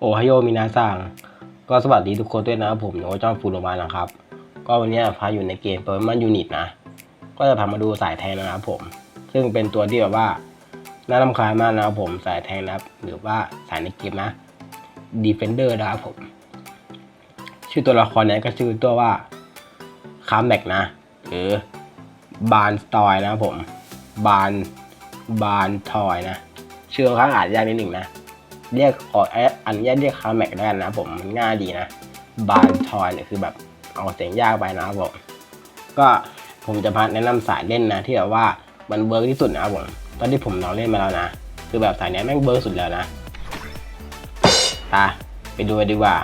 โอไฮโอมินาซังก็สวัสดีทุกคนด้วยนะครับผมโนจอมฟูโรมานะครับ ก็วันนี้พาอยู่ในเกมเปิดมันยูนิตนะ ก็จะพามาดูสายแทงนะครับผม ซึ่งเป็นตัวที่แบบว่าน่ารำคาญมากนะครับผมสายแทงนะครับ หรือว่าสายในเกมนะ Defender นะครับผม ชื่อตัวละครเนี้ก็ชื่อตัวว่าคาร์แม็กนะ หรือบานสตอยนะครับผม บานบานทอยนะ ชื่อค่อนข้างอ่านยากนิดหนึ่งนะ เรียกขออันนี้เรียกคาแม็กแล้วกันนะผมมันง่ายดีนะ บานทอยเนี่ยคือแบบเอาเสียงยากไปนะครับผมก็ผมจะพาแนะนำสายเล่นนะ ที่แบบว่ามันเบิร์กที่สุดนะครับผมตอนที่ผมลองเล่นมาแล้วนะ คือแบบสายนี้แม่งเบิร์กสุดแล้วนะไปไปดูดีกว่า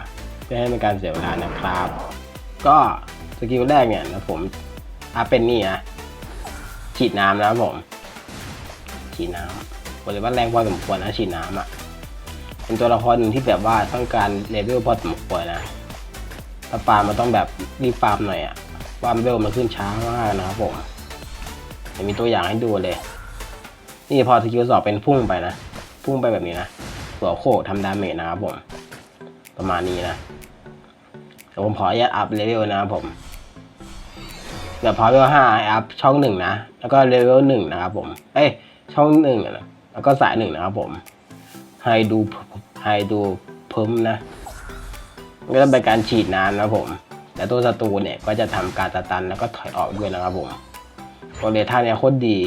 เพื่อให้เป็นการเสียเวลานะครับ ก็สกิลแรกเนี่ยนะผมอาเป็นนี่นะฉีดน้ำนะครับผมฉีดน้ำบอกเลยว่าแรงพอสมควรนะฉีดน้ำอะ เป็นตัวละครหนึ่งที่แบบว่าต้องการเลเวลพอสมควรนะถ้าฟาร์มมันต้องแบบรีบฟาร์มหน่อยอะฟาร์มเลเวลมันขึ้นช้ามากนะครับผมเดี๋ยวมีตัวอย่างให้ดูเลย นี่พอสกิลสอบเป็นพุ่งไปนะ พุ่งไปแบบนี้นะหัวโคกทำดาเมจนะครับผมประมาณนี้นะเดี๋ยวผมขออนุญาตอัพเลเวลนะครับผมเดี๋ยวพอเลเวลห้าอัพช่องหนึ่งนะ แล้วก็เลเวลหนึ่งนะครับผม เอ้ยช่องหนึ่งนะแล้วก็สายหนึ่งนะครับผม ให้ดูให้ดูเพิ่มนะก็จะเป็นการฉีดน้ำนะผมแต่ตัวศัตรูเนี่ยก็จะทำการสตันแล้วก็ถอยออกด้วยนะครับผมตัวเลท่าเนี่ยโคตรดี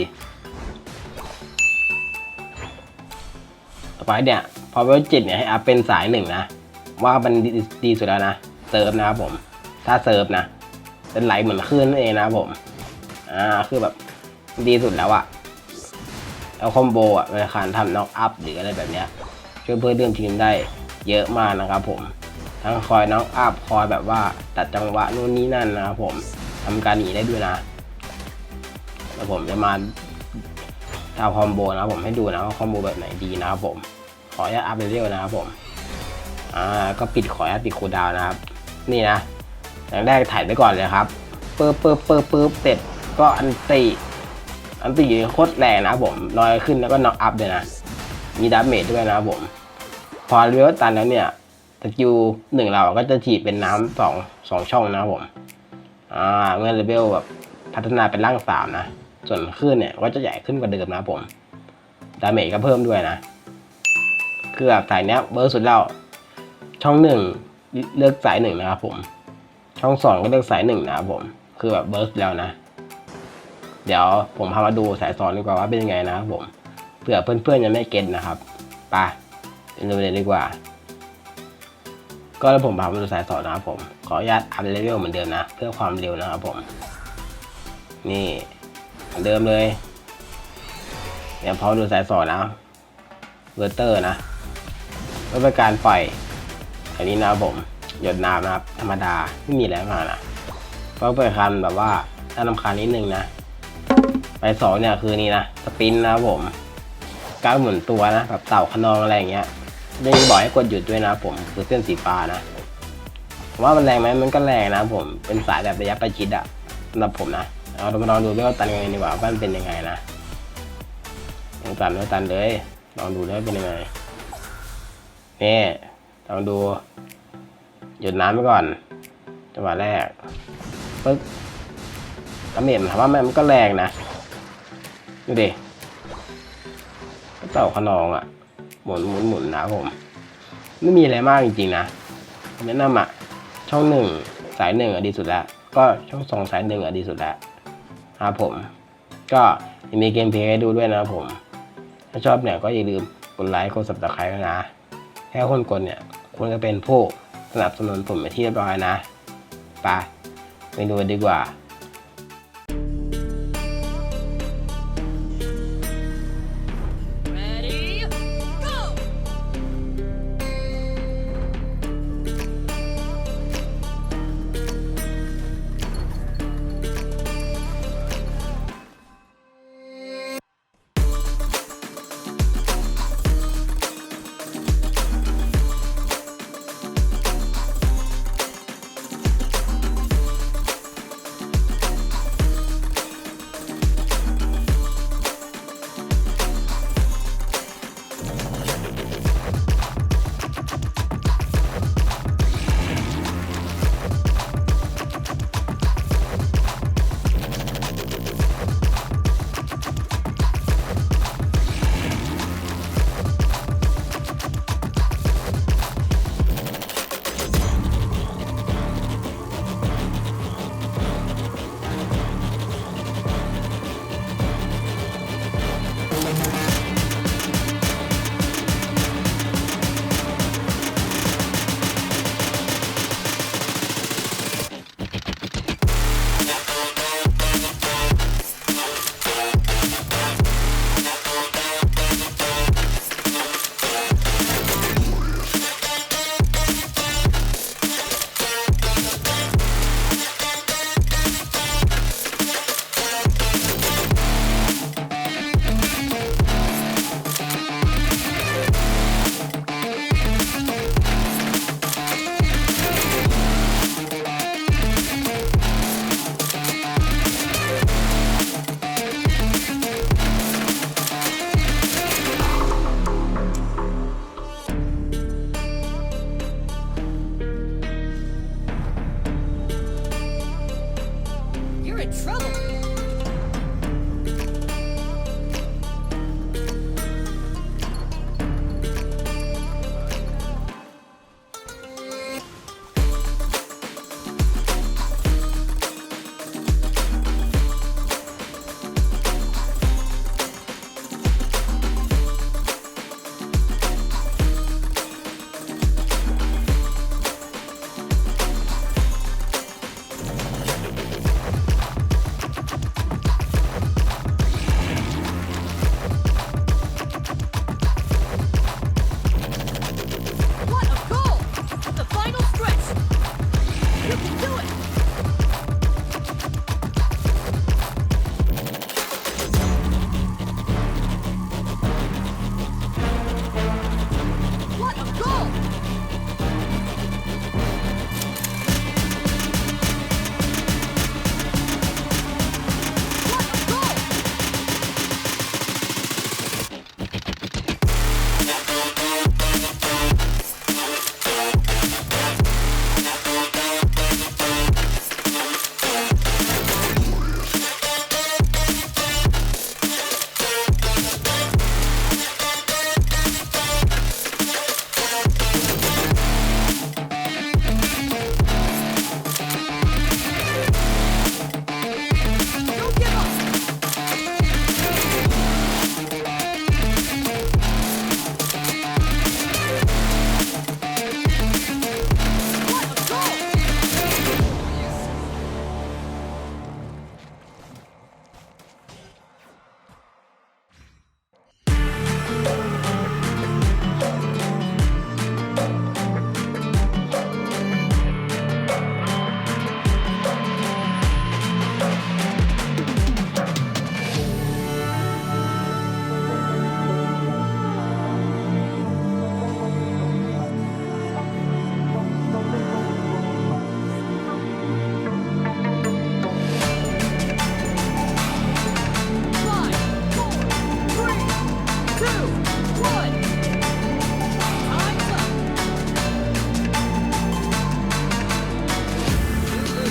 ต่อไปเนี่ยพอเวลจิตเนี่ยให้อัพเป็นสายหนึ่งนะ ว่ามันดีดีสุดแล้วนะเซิร์ฟนะครับผม ถ้าเซิร์ฟนะเป็นไหลเหมือนคลื่นนั่นเองนะครับผม อ่าคือแบบดีสุดแล้วอะ แล้วคอมโบอะเวลาการทำน็อกอัพหรืออะไรแบบเนี้ยช่วยเพื่อนเรื่องทีมได้เยอะมากนะครับผม ทั้งคอยน้องอัพคอยแบบว่าตัดจังหวะนู่นนี่นั่นนะครับผมทำการหนีได้ด้วยนะแล้วผมจะมาทำคอมโบนะครับผมให้ดูนะว่าคอมโบแบบไหนดีนะครับผม ขออนุญาตอัพเร็วนะครับผมอ่าก็ปิดขออนุญาตปิดคูดาวนะครับ นี่นะอย่างแรกถ่ายไปก่อนเลยครับปึ๊บปึ๊บปึ๊บปึ๊บเสร็จก็อันตี อันตีโคตรแรงนะผมลอยขึ้นแล้วก็น็อกอัพเลยนะ มีดาเมจด้วยนะผม พอเลี้ยวตันแล้วเนี่ยสกิลหนึ่งเราก็จะฉีดเป็นน้ำสองสองช่องนะผมอ่าเมื่อเลเวลแบบพัฒนาเป็นร่างสามนะ ส่วนขึ้นเนี่ยก็จะใหญ่ขึ้นกว่าเดิมนะผมดาเมจก็เพิ่มด้วยนะคือแบบสายเนี้ยเบอร์สุดแล้วช่องหนึ่งเลือกสายหนึ่งนะครับผม ช่องสองก็เลือกสายหนึ่งนะครับผม คือแบบเบอร์สแล้วนะ เดี๋ยวผมพามาดูสายสองดีกว่าว่าเป็นยังไงนะครับผมเผื่อเพื่อนๆยังไม่เก็ตนะครับไปไปดูเลยดีกว่า ก็แล้วผมพามาดูสายสองนะครับผม ขออนุญาตอัพเลเวลเหมือนเดิมนะ เพื่อความเร็วนะครับผม นี่เหมือนเดิมเลยเดี๋ยวพอดูสายสองนะเวอร์เตอร์นะก็เป็นการปล่อยอันนี้นะครับผมหยดน้ำนะครับ ธรรมดาไม่มีอะไรมากนะก็เป็นคันแบบว่าน่ารำคาญนิดนึงนะ ไปสองเนี่ยคือนี่นะสปินนะครับผมก้าวหมุนตัวนะแบบเต่าขนองอะไรอย่างเงี้ยไม่มีบอกให้กดหยุดด้วยนะผมคือเส้นสีฟ้านะผมว่ามันแรงไหมมันก็แรงนะผมเป็นสายแบบระยะประชิดอะสำหรับผมนะเอาเรามาลองดูเวลตันยังไงดีกว่าว่ามันเป็นยังไงนะยังตันไม่ตันเลย ลองดูแล้วเป็นยังไงนี่ลองดู หยุดน้ำไปก่อนจังหวะแรกปึ๊บแล้วเมจถามว่ามันก็แรงนะ ดูดิก็เต่าขนองอะ หมุนหมุนหมุนนะผม ไม่มีอะไรมากจริงๆนะแนะนำอะ ช่องหนึ่งสายหนึ่งอะดีสุดล้วก็ช่องสองสายหนึ่งอะดีสุดล้วครับผม ก็ยังมีเกมเพลย์ให้ดูด้วยนะผม ถ้าชอบเนี่ยก็อย่าลืมกดไลค์กด subscribe ด้วยนะ แค่คนกดเนี่ยควรจะเป็นผู้สนับสนุนผมไปที่เรียบร้อยนะไปไปดูดีกว่า in trouble.